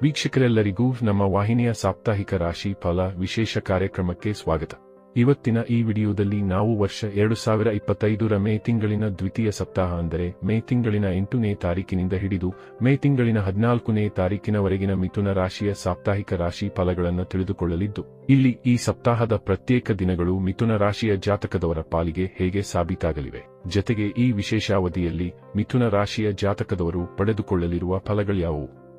ವೀಕ್ಷಕರೆಲ್ಲರಿಗೂ ನಮ್ಮ ವಾಹಿನಿಯ ಸಾಪ್ತಾಹಿಕ ರಾಶಿ ಫಲ ವಿಶೇಷ ಕಾರ್ಯಕ್ರಮಕ್ಕೆ ಸ್ವಾಗತ. ಇವತ್ತಿನ ಈ ವಿಡಿಯೋದಲ್ಲಿ ನಾವು ವರ್ಷ ಎರಡು ಸಾವಿರ ಇಪ್ಪತ್ತೈದರ ಮೇ ತಿಂಗಳಿನ ದ್ವಿತೀಯ ಸಪ್ತಾಹ ಅಂದರೆ ಮೇ ತಿಂಗಳಿನ ಎಂಟನೇ ತಾರೀಕಿನಿಂದ ಹಿಡಿದು ಮೇ ತಿಂಗಳಿನ ಹದಿನಾಲ್ಕನೇ ತಾರೀಕಿನವರೆಗಿನ ಮಿಥುನ ರಾಶಿಯ ಸಾಪ್ತಾಹಿಕ ರಾಶಿ ಫಲಗಳನ್ನು ತಿಳಿದುಕೊಳ್ಳಲಿದ್ದು, ಇಲ್ಲಿ ಈ ಸಪ್ತಾಹದ ಪ್ರತ್ಯೇಕ ದಿನಗಳು ಮಿಥುನ ರಾಶಿಯ ಜಾತಕದವರ ಪಾಲಿಗೆ ಹೇಗೆ ಸಾಬೀತಾಗಲಿವೆ. ಜತೆಗೆ ಈ ವಿಶೇಷಾವಧಿಯಲ್ಲಿ ಮಿಥುನ ರಾಶಿಯ ಜಾತಕದವರು ಪಡೆದುಕೊಳ್ಳಲಿರುವ ಫಲಗಳ್ಯಾವುವು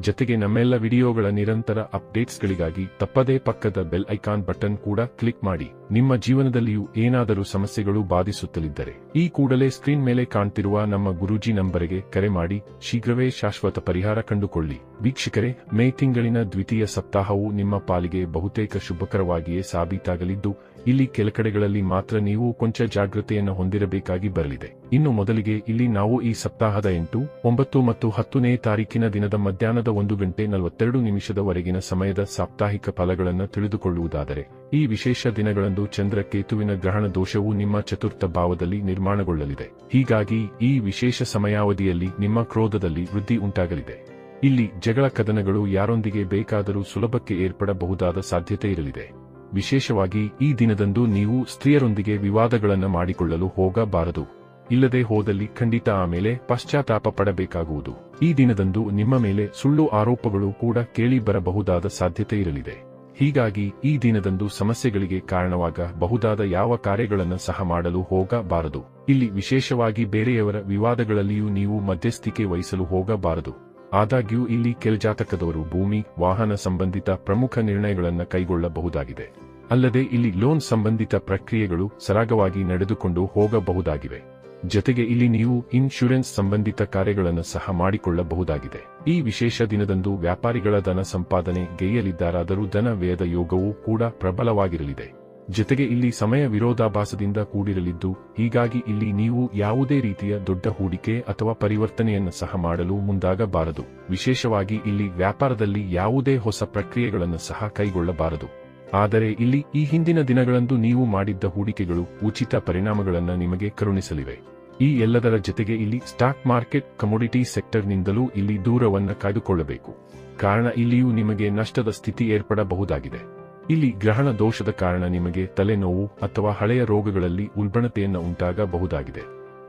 ಜತೆಗೆ ನಮ್ಮೆಲ್ಲ ವಿಡಿಯೋಗಳ ನಿರಂತರ ಅಪ್ಡೇಟ್ಸ್ಗಳಿಗಾಗಿ ತಪ್ಪದೇ ಪಕ್ಕದ ಬೆಲ್ ಐಕಾನ್ ಬಟನ್ ಕೂಡ ಕ್ಲಿಕ್ ಮಾಡಿ. ನಿಮ್ಮ ಜೀವನದಲ್ಲಿಯೂ ಏನಾದರೂ ಸಮಸ್ಯೆಗಳು ಬಾಧಿಸುತ್ತಲಿದ್ದರೆ ಈ ಕೂಡಲೇ ಸ್ಕ್ರೀನ್ ಮೇಲೆ ಕಾಣ್ತಿರುವ ನಮ್ಮ ಗುರೂಜಿ ನಂಬರಿಗೆ ಕರೆ ಮಾಡಿ. ಶೀಘ್ರವೇ ಶಾಶ್ವತ ಪರಿಹಾರ ಕಂಡುಕೊಳ್ಳಿ. ವೀಕ್ಷಕರೇ, ಮೇ ತಿಂಗಳಿನ ದ್ವಿತೀಯ ಸಪ್ತಾಹವು ನಿಮ್ಮ ಪಾಲಿಗೆ ಬಹುತೇಕ ಶುಭಕರವಾಗಿಯೇ ಸಾಬೀತಾಗಲಿದ್ದು, ಇಲ್ಲಿ ಕೆಲ ಕಡೆಗಳಲ್ಲಿ ಮಾತ್ರ ನೀವು ಕೊಂಚ ಜಾಗೃತೆಯನ್ನು ಹೊಂದಿರಬೇಕಾಗಿ ಬರಲಿದೆ. ಇನ್ನು ಮೊದಲಿಗೆ ಇಲ್ಲಿ ನಾವು ಈ ಸಪ್ತಾಹದ ಎಂಟು, ಒಂಬತ್ತು ಮತ್ತು ಹತ್ತನೇ ತಾರೀಕಿನ ದಿನದ ಮಧ್ಯಾಹ್ನದ ಒಂದು ಗಂಟೆ ನಲವತ್ತೆರಡು ನಿಮಿಷದವರೆಗಿನ ಸಮಯದ ಸಾಪ್ತಾಹಿಕ ಫಲಗಳನ್ನು ತಿಳಿದುಕೊಳ್ಳುವುದಾದರೆ, ಈ ವಿಶೇಷ ದಿನಗಳಂದು ಚಂದ್ರ ಕೇತುವಿನ ಗ್ರಹಣ ದೋಷವು ನಿಮ್ಮ ಚತುರ್ಥ ಭಾವದಲ್ಲಿ ನಿರ್ಮಾಣಗೊಳ್ಳಲಿದೆ. ಹೀಗಾಗಿ, ಈ ವಿಶೇಷ ಸಮಯಾವಧಿಯಲ್ಲಿ ನಿಮ್ಮ ಕ್ರೋಧದಲ್ಲಿ ವೃದ್ಧಿ ಉಂಟಾಗಲಿದೆ. ಇಲ್ಲಿ ಜಗಳ ಕದನಗಳು ಯಾರೊಂದಿಗೆ ಬೇಕಾದರೂ ಸುಲಭಕ್ಕೆ ಏರ್ಪಡಬಹುದಾದ ಸಾಧ್ಯತೆ ಇರಲಿದೆ. ವಿಶೇಷವಾಗಿ, ಈ ದಿನದಂದು ನೀವು ಸ್ತ್ರೀಯರೊಂದಿಗೆ ವಿವಾದಗಳನ್ನು ಮಾಡಿಕೊಳ್ಳಲು ಹೋಗಬಾರದು. ಇಲ್ಲದೆ ಹೋದಲ್ಲಿ ಖಂಡಿತ ಆಮೇಲೆ ಪಶ್ಚಾತ್ತಾಪ ಪಡಬೇಕಾಗುವುದು. ಈ ದಿನದಂದು ನಿಮ್ಮ ಮೇಲೆ ಸುಳ್ಳು ಆರೋಪಗಳು ಕೂಡ ಕೇಳಿ ಬರಬಹುದಾದ ಸಾಧ್ಯತೆ ಇರಲಿದೆ. ಹೀಗಾಗಿ ಈ ದಿನದಂದು ಸಮಸ್ಯೆಗಳಿಗೆ ಕಾರಣವಾಗ ಬಹುದಾದ ಯಾವ ಕಾರ್ಯಗಳನ್ನು ಸಹ ಮಾಡಲು ಹೋಗಬಾರದು. ಇಲ್ಲಿ ವಿಶೇಷವಾಗಿ ಬೇರೆಯವರ ವಿವಾದಗಳಲ್ಲಿಯೂ ನೀವು ಮಧ್ಯಸ್ಥಿಕೆ ವಹಿಸಲು ಹೋಗಬಾರದು. ಆದಾಗ್ಯೂ ಇಲ್ಲಿ ಕೆಳಜಾತಕದವರು ಭೂಮಿ, ವಾಹನ ಸಂಬಂಧಿತ ಪ್ರಮುಖ ನಿರ್ಣಯಗಳನ್ನು ಕೈಗೊಳ್ಳಬಹುದಾಗಿದೆ. ಅಲ್ಲದೆ ಇಲ್ಲಿ ಲೋನ್ ಸಂಬಂಧಿತ ಪ್ರಕ್ರಿಯೆಗಳು ಸರಾಗವಾಗಿ ನಡೆದುಕೊಂಡು ಹೋಗಬಹುದಾಗಿವೆ. ಜತೆಗೆ ಇಲ್ಲಿ ನೀವು ಇನ್ಶೂರೆನ್ಸ್ ಸಂಬಂಧಿತ ಕಾರ್ಯಗಳನ್ನು ಸಹ ಮಾಡಿಕೊಳ್ಳಬಹುದಾಗಿದೆ. ಈ ವಿಶೇಷ ದಿನದಂದು ವ್ಯಾಪಾರಿಗಳ ಧನ ಸಂಪಾದನೆ ಗೈಯಲಿದ್ದಾರಾದರೂ ಧನ ವ್ಯಯದ ಯೋಗವೂ ಕೂಡ ಪ್ರಬಲವಾಗಿರಲಿದೆ. ಜತೆಗೆ ಇಲ್ಲಿ ಸಮಯ ವಿರೋಧಾಭಾಸದಿಂದ ಕೂಡಿರಲಿದ್ದು, ಹೀಗಾಗಿ ಇಲ್ಲಿ ನೀವು ಯಾವುದೇ ರೀತಿಯ ದೊಡ್ಡ ಹೂಡಿಕೆ ಅಥವಾ ಪರಿವರ್ತನೆಯನ್ನು ಸಹ ಮಾಡಲು ಮುಂದಾಗಬಾರದು. ವಿಶೇಷವಾಗಿ ಇಲ್ಲಿ ವ್ಯಾಪಾರದಲ್ಲಿ ಯಾವುದೇ ಹೊಸ ಪ್ರಕ್ರಿಯೆಗಳನ್ನು ಸಹ ಕೈಗೊಳ್ಳಬಾರದು. ಆದರೆ ಇಲ್ಲಿ ಈ ಹಿಂದಿನ ದಿನಗಳಂದು ನೀವು ಮಾಡಿದ್ದ ಹೂಡಿಕೆಗಳು ಉಚಿತ ಪರಿಣಾಮಗಳನ್ನು ನಿಮಗೆ ಕರುಣಿಸಲಿವೆ. ಈ ಎಲ್ಲದರ ಜೊತೆಗೆ ಇಲ್ಲಿ ಸ್ಟಾಕ್ ಮಾರ್ಕೆಟ್ ಕಮೋಡಿಟಿ ಸೆಕ್ಟರ್ನಿಂದಲೂ ಇಲ್ಲಿ ದೂರವನ್ನು ಕಾಯ್ದುಕೊಳ್ಳಬೇಕು. ಕಾರಣ ಇಲ್ಲಿಯೂ ನಿಮಗೆ ನಷ್ಟದ ಸ್ಥಿತಿ ಏರ್ಪಡಬಹುದಾಗಿದೆ. ಇಲ್ಲಿ ಗ್ರಹಣ ದೋಷದ ಕಾರಣ ನಿಮಗೆ ತಲೆನೋವು ಅಥವಾ ಹಳೆಯ ರೋಗಗಳಲ್ಲಿ ಉಲ್ಬಣತೆಯನ್ನು ಉಂಟಾಗಬಹುದಾಗಿದೆ.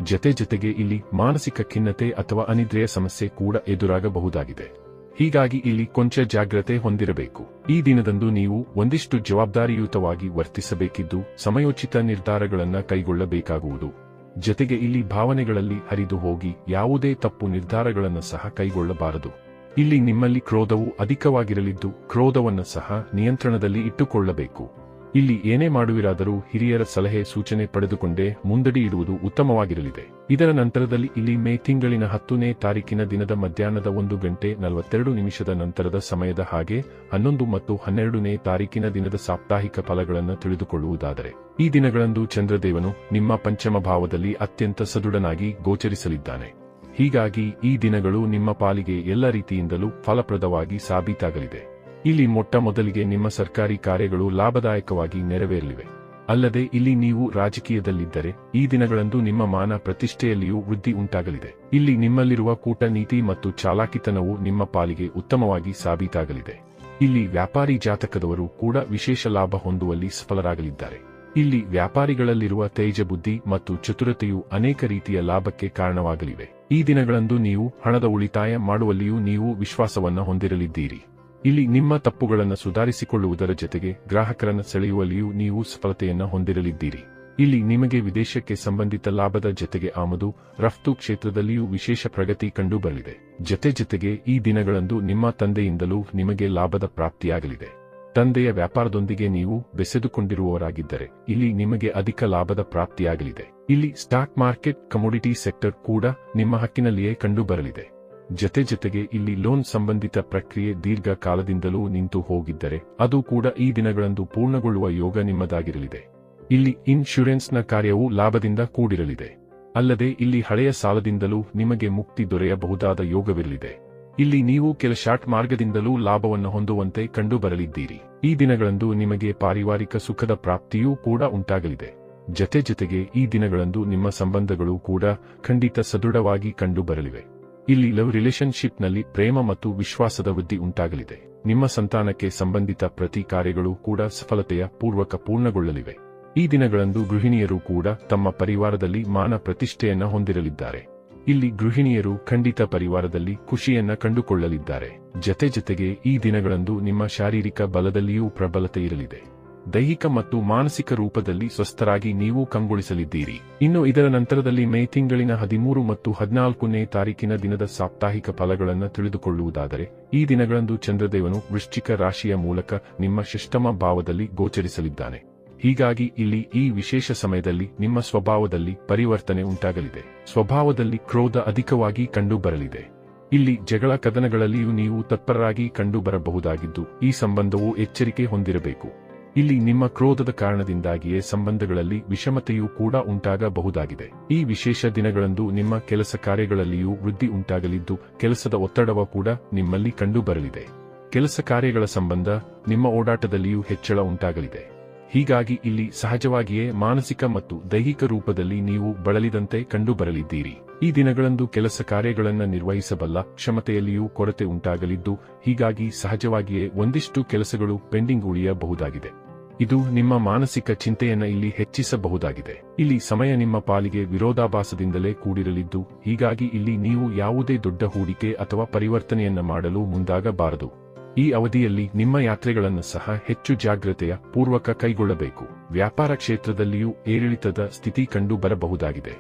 ಜತೆ ಜತೆಗೆ ಇಲ್ಲಿ ಮಾನಸಿಕ ಖಿನ್ನತೆ ಅಥವಾ ಅನಿದ್ರೆಯ ಸಮಸ್ಯೆ ಕೂಡ ಎದುರಾಗಬಹುದಾಗಿದೆ. ಹೀಗಾಗಿ ಇಲ್ಲಿ ಕೊಂಚ ಜಾಗ್ರತೆ ಹೊಂದಿರಬೇಕು. ಈ ದಿನದಂದು ನೀವು ಒಂದಿಷ್ಟು ಜವಾಬ್ದಾರಿಯುತವಾಗಿ ವರ್ತಿಸಬೇಕಿದ್ದು ಸಮಯೋಚಿತ ನಿರ್ಧಾರಗಳನ್ನು ಕೈಗೊಳ್ಳಬೇಕಾಗುವುದು. ಜತೆಗೆ ಇಲ್ಲಿ ಭಾವನೆಗಳಲ್ಲಿ ಹರಿದು ಹೋಗಿ ಯಾವುದೇ ತಪ್ಪು ನಿರ್ಧಾರಗಳನ್ನು ಸಹ ಕೈಗೊಳ್ಳಬಾರದು. ಇಲ್ಲಿ ನಿಮ್ಮಲ್ಲಿ ಕ್ರೋಧವು ಅಧಿಕವಾಗಿರಲಿದ್ದು, ಕ್ರೋಧವನ್ನು ಸಹ ನಿಯಂತ್ರಣದಲ್ಲಿ ಇಟ್ಟುಕೊಳ್ಳಬೇಕು. ಇಲ್ಲಿ ಏನೇ ಮಾಡುವಿರಾದರೂ ಹಿರಿಯರ ಸಲಹೆ ಸೂಚನೆ ಪಡೆದುಕೊಂಡೇ ಮುಂದಡಿ ಇಡುವುದು ಉತ್ತಮವಾಗಿರಲಿದೆ. ಇದರ ನಂತರದಲ್ಲಿ ಇಲ್ಲಿ ಮೇ ತಿಂಗಳಿನ ಹತ್ತನೇ ತಾರೀಕಿನ ದಿನದ ಮಧ್ಯಾಹ್ನದ ಒಂದು ಗಂಟೆ ನಲವತ್ತೆರಡು ನಿಮಿಷದ ನಂತರದ ಸಮಯದ ಹಾಗೆ ಹನ್ನೊಂದು ಮತ್ತು ಹನ್ನೆರಡನೇ ತಾರೀಕಿನ ದಿನದ ಸಾಪ್ತಾಹಿಕ ಫಲಗಳನ್ನು ತಿಳಿದುಕೊಳ್ಳುವುದಾದರೆ. ಈ ದಿನಗಳಂದು ಚಂದ್ರದೇವನು ನಿಮ್ಮ ಪಂಚಮ ಭಾವದಲ್ಲಿ ಅತ್ಯಂತ ಸದೃಢನಾಗಿ ಗೋಚರಿಸಲಿದ್ದಾನೆ. ಹೀಗಾಗಿ ಈ ದಿನಗಳು ನಿಮ್ಮ ಪಾಲಿಗೆ ಎಲ್ಲ ರೀತಿಯಿಂದಲೂ ಫಲಪ್ರದವಾಗಿ ಸಾಬೀತಾಗಲಿದೆ. ಇಲ್ಲಿ ಮೊಟ್ಟ ಮೊದಲಿಗೆ ನಿಮ್ಮ ಸರ್ಕಾರಿ ಕಾರ್ಯಗಳು ಲಾಭದಾಯಕವಾಗಿ ನೆರವೇರಲಿವೆ. ಅಲ್ಲದೆ ಇಲ್ಲಿ ನೀವು ರಾಜಕೀಯದಲ್ಲಿದ್ದರೆ, ಈ ದಿನಗಳಂದು ನಿಮ್ಮ ಮಾನ ಪ್ರತಿಷ್ಠೆಯಲ್ಲಿಯೂ ವೃದ್ಧಿ ಉಂಟಾಗಲಿದೆ. ಇಲ್ಲಿ ನಿಮ್ಮಲ್ಲಿರುವ ಕೂಟನೀತಿ ಮತ್ತು ಚಾಲಾಕಿತನವು ನಿಮ್ಮ ಪಾಲಿಗೆ ಉತ್ತಮವಾಗಿ ಸಾಬೀತಾಗಲಿದೆ. ಇಲ್ಲಿ ವ್ಯಾಪಾರಿ ಜಾತಕದವರು ಕೂಡ ವಿಶೇಷ ಲಾಭ ಹೊಂದುವಲ್ಲಿ ಸಫಲರಾಗಲಿದ್ದಾರೆ. ಇಲ್ಲಿ ವ್ಯಾಪಾರಿಗಳಲ್ಲಿರುವ ತೇಜ ಬುದ್ಧಿ ಮತ್ತು ಚತುರತೆಯು ಅನೇಕ ರೀತಿಯ ಲಾಭಕ್ಕೆ ಕಾರಣವಾಗಲಿವೆ. ಈ ದಿನಗಳಂದು ನೀವು ಹಣದ ಉಳಿತಾಯ ಮಾಡುವಲ್ಲಿಯೂ ನೀವು ವಿಶ್ವಾಸವನ್ನು ಹೊಂದಿರಲಿದ್ದೀರಿ. ಇಲ್ಲಿ ನಿಮ್ಮ ತಪ್ಪುಗಳನ್ನು ಸುಧಾರಿಸಿಕೊಳ್ಳುವುದರ ಜತೆಗೆ ಗ್ರಾಹಕರನ್ನು ಸೆಳೆಯುವಲ್ಲಿಯೂ ನೀವು ಸಫಲತೆಯನ್ನು ಹೊಂದಿರಲಿದ್ದೀರಿ. ಇಲ್ಲಿ ನಿಮಗೆ ವಿದೇಶಕ್ಕೆ ಸಂಬಂಧಿತ ಲಾಭದ ಜೊತೆಗೆ ಆಮದು, ರಫ್ತು ಕ್ಷೇತ್ರದಲ್ಲಿಯೂ ವಿಶೇಷ ಪ್ರಗತಿ ಕಂಡುಬರಲಿದೆ. ಜತೆ ಜತೆಗೆ ಈ ದಿನಗಳಂದು ನಿಮ್ಮ ತಂದೆಯಿಂದಲೂ ನಿಮಗೆ ಲಾಭದ ಪ್ರಾಪ್ತಿಯಾಗಲಿದೆ. ತಂದೆಯ ವ್ಯಾಪಾರದೊಂದಿಗೆ ನೀವು ಬೆಸೆದುಕೊಂಡಿರುವವರಾಗಿದ್ದರೆ ಇಲ್ಲಿ ನಿಮಗೆ ಅಧಿಕ ಲಾಭದ ಪ್ರಾಪ್ತಿಯಾಗಲಿದೆ. ಇಲ್ಲಿ ಸ್ಟಾಕ್ ಮಾರ್ಕೆಟ್, ಕಮೋಡಿಟಿ ಸೆಕ್ಟರ್ ಕೂಡ ನಿಮ್ಮ ಹಕ್ಕಿನಲ್ಲಿಯೇ ಕಂಡುಬರಲಿದೆ. ಜತೆ ಜತೆಗೆ ಇಲ್ಲಿ ಲೋನ್ ಸಂಬಂಧಿತ ಪ್ರಕ್ರಿಯೆ ದೀರ್ಘ ಕಾಲದಿಂದಲೂ ನಿಂತು ಹೋಗಿದ್ದರೆ ಅದು ಕೂಡ ಈ ದಿನಗಳಂದು ಪೂರ್ಣಗೊಳ್ಳುವ ಯೋಗ ನಿಮ್ಮದಾಗಿರಲಿದೆ. ಇಲ್ಲಿ ಇನ್ಶೂರೆನ್ಸ್ನ ಕಾರ್ಯವು ಲಾಭದಿಂದ ಕೂಡಿರಲಿದೆ. ಅಲ್ಲದೆ ಇಲ್ಲಿ ಹಳೆಯ ಸಾಲದಿಂದಲೂ ನಿಮಗೆ ಮುಕ್ತಿ ದೊರೆಯಬಹುದಾದ ಯೋಗವಿರಲಿದೆ. ಇಲ್ಲಿ ನೀವು ಕೆಲ ಶಾರ್ಟ್ ಮಾರ್ಗದಿಂದಲೂ ಲಾಭವನ್ನು ಹೊಂದುವಂತೆ ಕಂಡುಬರಲಿದ್ದೀರಿ. ಈ ದಿನಗಳಂದು ನಿಮಗೆ ಪಾರಿವಾರಿಕ ಸುಖದ ಪ್ರಾಪ್ತಿಯೂ ಕೂಡ ಉಂಟಾಗಲಿದೆ. ಜತೆ ಜತೆಗೆ ಈ ದಿನಗಳಂದು ನಿಮ್ಮ ಸಂಬಂಧಗಳು ಕೂಡ ಖಂಡಿತ ಸದೃಢವಾಗಿ ಕಂಡುಬರಲಿವೆ. ಇಲ್ಲಿ ಲವ್ ರಿಲೇಶನ್ಶಿಪ್ನಲ್ಲಿ ಪ್ರೇಮ ಮತ್ತು ವಿಶ್ವಾಸದ ವೃದ್ಧಿ ಉಂಟಾಗಲಿದೆ. ನಿಮ್ಮ ಸಂತಾನಕ್ಕೆ ಸಂಬಂಧಿತ ಪ್ರತಿ ಕಾರ್ಯಗಳು ಕೂಡ ಸಫಲತೆಯ ಪೂರ್ವಕ ಪೂರ್ಣಗೊಳ್ಳಲಿವೆ. ಈ ದಿನಗಳಂದು ಗೃಹಿಣಿಯರು ಕೂಡ ತಮ್ಮ ಪರಿವಾರದಲ್ಲಿ ಮಾನ ಪ್ರತಿಷ್ಠೆಯನ್ನ ಹೊಂದಿರಲಿದ್ದಾರೆ. ಇಲ್ಲಿ ಗೃಹಿಣಿಯರು ಖಂಡಿತ ಪರಿವಾರದಲ್ಲಿ ಖುಷಿಯನ್ನ ಕಂಡುಕೊಳ್ಳಲಿದ್ದಾರೆ. ಜತೆ ಜತೆಗೆ ಈ ದಿನಗಳಂದು ನಿಮ್ಮ ಶಾರೀರಿಕ ಬಲದಲ್ಲಿಯೂ ಪ್ರಬಲತೆ ಇರಲಿದೆ. ದೈಹಿಕ ಮತ್ತು ಮಾನಸಿಕ ರೂಪದಲ್ಲಿ ಸ್ವಸ್ಥರಾಗಿ ನೀವು ಕಂಗೊಳಿಸಲಿದ್ದೀರಿ. ಇನ್ನು ಇದರ ನಂತರದಲ್ಲಿ ಮೇ ತಿಂಗಳಿನ ಹದಿಮೂರು ಮತ್ತು ಹದಿನಾಲ್ಕನೇ ತಾರೀಕಿನ ದಿನದ ಸಾಪ್ತಾಹಿಕ ಫಲಗಳನ್ನು ತಿಳಿದುಕೊಳ್ಳುವುದಾದರೆ, ಈ ದಿನಗಳಂದು ಚಂದ್ರದೇವನು ವೃಶ್ಚಿಕ ರಾಶಿಯ ಮೂಲಕ ನಿಮ್ಮ ಶಿಷ್ಟಮ ಭಾವದಲ್ಲಿ ಗೋಚರಿಸಲಿದ್ದಾನೆ. ಹೀಗಾಗಿ ಇಲ್ಲಿ ಈ ವಿಶೇಷ ಸಮಯದಲ್ಲಿ ನಿಮ್ಮ ಸ್ವಭಾವದಲ್ಲಿ ಪರಿವರ್ತನೆ ಉಂಟಾಗಲಿದೆ. ಸ್ವಭಾವದಲ್ಲಿ ಕ್ರೋಧ ಅಧಿಕವಾಗಿ ಕಂಡುಬರಲಿದೆ. ಇಲ್ಲಿ ಜಗಳ ಕದನಗಳಲ್ಲಿಯೂ ನೀವು ತತ್ಪರರಾಗಿ ಕಂಡುಬರಬಹುದಾಗಿದ್ದು, ಈ ಸಂಬಂಧವು ಎಚ್ಚರಿಕೆ ಹೊಂದಿರಬೇಕು. ಇಲ್ಲಿ ನಿಮ್ಮ ಕ್ರೋಧದ ಕಾರಣದಿಂದಾಗಿಯೇ ಸಂಬಂಧಗಳಲ್ಲಿ ವಿಷಮತೆಯೂ ಕೂಡ ಉಂಟಾಗಬಹುದಾಗಿದೆ. ಈ ವಿಶೇಷ ದಿನಗಳಂದು ನಿಮ್ಮ ಕೆಲಸ ಕಾರ್ಯಗಳಲ್ಲಿಯೂ ವೃದ್ಧಿ ಉಂಟಾಗಲಿದ್ದು, ಕೆಲಸದ ಒತ್ತಡವ ಕೂಡ ನಿಮ್ಮಲ್ಲಿ ಕಂಡುಬರಲಿದೆ. ಕೆಲಸ ಕಾರ್ಯಗಳ ಸಂಬಂಧ ನಿಮ್ಮ ಓಡಾಟದಲ್ಲಿಯೂ ಹೆಚ್ಚಳ ಉಂಟಾಗಲಿದೆ. ಹೀಗಾಗಿ ಇಲ್ಲಿ ಸಹಜವಾಗಿಯೇ ಮಾನಸಿಕ ಮತ್ತು ದೈಹಿಕ ರೂಪದಲ್ಲಿ ನೀವು ಬಳಲಿದಂತೆ ಕಂಡುಬರಲಿದ್ದೀರಿ. ಈ ದಿನಗಳಂದು ಕೆಲಸ ಕಾರ್ಯಗಳನ್ನು ನಿರ್ವಹಿಸಬಲ್ಲ ಕ್ಷಮತೆಯಲ್ಲಿಯೂ ಕೊರತೆ ಉಂಟಾಗಲಿದ್ದು, ಹೀಗಾಗಿ ಸಹಜವಾಗಿಯೇ ಒಂದಿಷ್ಟು ಕೆಲಸಗಳು ಪೆಂಡಿಂಗ್ ಉಳಿಯಬಹುದಾಗಿದೆ. ಇದು ನಿಮ್ಮ ಮಾನಸಿಕ ಚಿಂತೆಯನ್ನ ಇಲ್ಲಿ ಹೆಚ್ಚಿಸಬಹುದಾಗಿದೆ. ಇಲ್ಲಿ ಸಮಯ ನಿಮ್ಮ ಪಾಲಿಗೆ ವಿರೋಧಾಭಾಸದಿಂದಲೇ ಕೂಡಿರಲಿದ್ದು, ಹೀಗಾಗಿ ಇಲ್ಲಿ ನೀವು ಯಾವುದೇ ದೊಡ್ಡ ಹೂಡಿಕೆ ಅಥವಾ ಪರಿವರ್ತನೆಯನ್ನ ಮಾಡಲು ಮುಂದಾಗಬಾರದು. ಈ ಅವಧಿಯಲ್ಲಿ ನಿಮ್ಮ ಯಾತ್ರೆಗಳನ್ನು ಸಹ ಹೆಚ್ಚು ಜಾಗ್ರತೆಯ ಪೂರ್ವಕ ಕೈಗೊಳ್ಳಬೇಕು. ವ್ಯಾಪಾರ ಕ್ಷೇತ್ರದಲ್ಲಿಯೂ ಏರಿಳಿತದ ಸ್ಥಿತಿ ಕಂಡು ಬರಬಹುದಾಗಿದೆ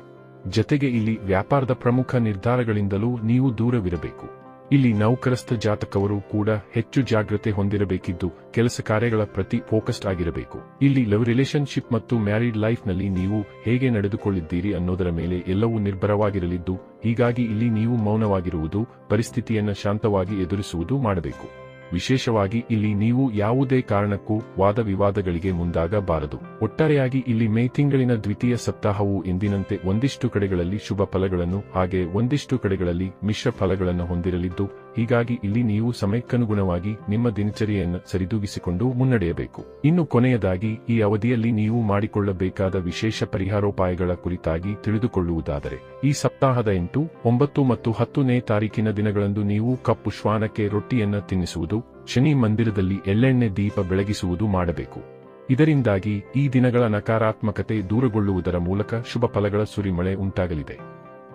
ಜತೆಗೆ ಇಲ್ಲಿ ವ್ಯಾಪಾರದ ಪ್ರಮುಖ ನಿರ್ಧಾರಗಳಿಂದಲೂ ನೀವು ದೂರವಿರಬೇಕು. ಇಲ್ಲಿ ನೌಕರಸ್ಥ ಜಾತಕವರು ಕೂಡ ಹೆಚ್ಚು ಜಾಗ್ರತೆ ಹೊಂದಿರಬೇಕಿದ್ದು ಕೆಲಸ ಕಾರ್ಯಗಳ ಪ್ರತಿ ಫೋಕಸ್ಡ್ ಆಗಿರಬೇಕು. ಇಲ್ಲಿ ಲವ್ ರಿಲೇಶನ್ಶಿಪ್ ಮತ್ತು ಮ್ಯಾರಿಡ್ ಲೈಫ್ನಲ್ಲಿ ನೀವು ಹೇಗೆ ನಡೆದುಕೊಳ್ಳಿದ್ದೀರಿ ಅನ್ನೋದರ ಮೇಲೆ ಎಲ್ಲವೂ ನಿರ್ಭರವಾಗಿರಲಿದ್ದು, ಹೀಗಾಗಿ ಇಲ್ಲಿ ನೀವು ಮೌನವಾಗಿರುವುದು, ಪರಿಸ್ಥಿತಿಯನ್ನು ಶಾಂತವಾಗಿ ಎದುರಿಸುವುದು ಮಾಡಬೇಕು. ವಿಶೇಷವಾಗಿ ಇಲ್ಲಿ ನೀವು ಯಾವುದೇ ಕಾರಣಕ್ಕೂ ವಾದ ವಿವಾದಗಳಿಗೆ ಮುಂದಾಗಬಾರದು. ಒಟ್ಟಾರೆಯಾಗಿ ಇಲ್ಲಿ ಮೇ ತಿಂಗಳಿನ ದ್ವಿತೀಯ ಸಪ್ತಾಹವು ಎಂದಿನಂತೆ ಒಂದಿಷ್ಟು ಕಡೆಗಳಲ್ಲಿ ಶುಭ ಫಲಗಳನ್ನು ಹಾಗೆ ಒಂದಿಷ್ಟು ಕಡೆಗಳಲ್ಲಿ ಮಿಶ್ರ ಫಲಗಳನ್ನು ಹೊಂದಿರಲಿದ್ದು ಹೀಗಾಗಿ ಇಲ್ಲಿ ನೀವು ಸಮಯಕ್ಕನುಗುಣವಾಗಿ ನಿಮ್ಮ ದಿನಚರಿಯನ್ನು ಸರಿದೂಗಿಸಿಕೊಂಡು ಮುನ್ನಡೆಯಬೇಕು. ಇನ್ನು ಕೊನೆಯದಾಗಿ, ಈ ಅವಧಿಯಲ್ಲಿ ನೀವು ಮಾಡಿಕೊಳ್ಳಬೇಕಾದ ವಿಶೇಷ ಪರಿಹಾರೋಪಾಯಗಳ ಕುರಿತಾಗಿ ತಿಳಿದುಕೊಳ್ಳುವುದಾದರೆ, ಈ ಸಪ್ತಾಹದ ಎಂಟು, ಒಂಬತ್ತು ಮತ್ತು ಹತ್ತನೇ ತಾರೀಕಿನ ದಿನಗಳಂದು ನೀವು ಕಪ್ಪು ಶ್ವಾನಕ್ಕೆ ರೊಟ್ಟಿಯನ್ನು ತಿನ್ನಿಸುವುದು, ಶನಿ ಮಂದಿರದಲ್ಲಿ ಎಳ್ಳೆಣ್ಣೆ ದೀಪ ಬೆಳಗಿಸುವುದು ಮಾಡಬೇಕು. ಇದರಿಂದಾಗಿ ಈ ದಿನಗಳ ನಕಾರಾತ್ಮಕತೆ ದೂರಗೊಳ್ಳುವುದರ ಮೂಲಕ ಶುಭ ಫಲಗಳ ಸುರಿಮಳೆ ಉಂಟಾಗಲಿದೆ.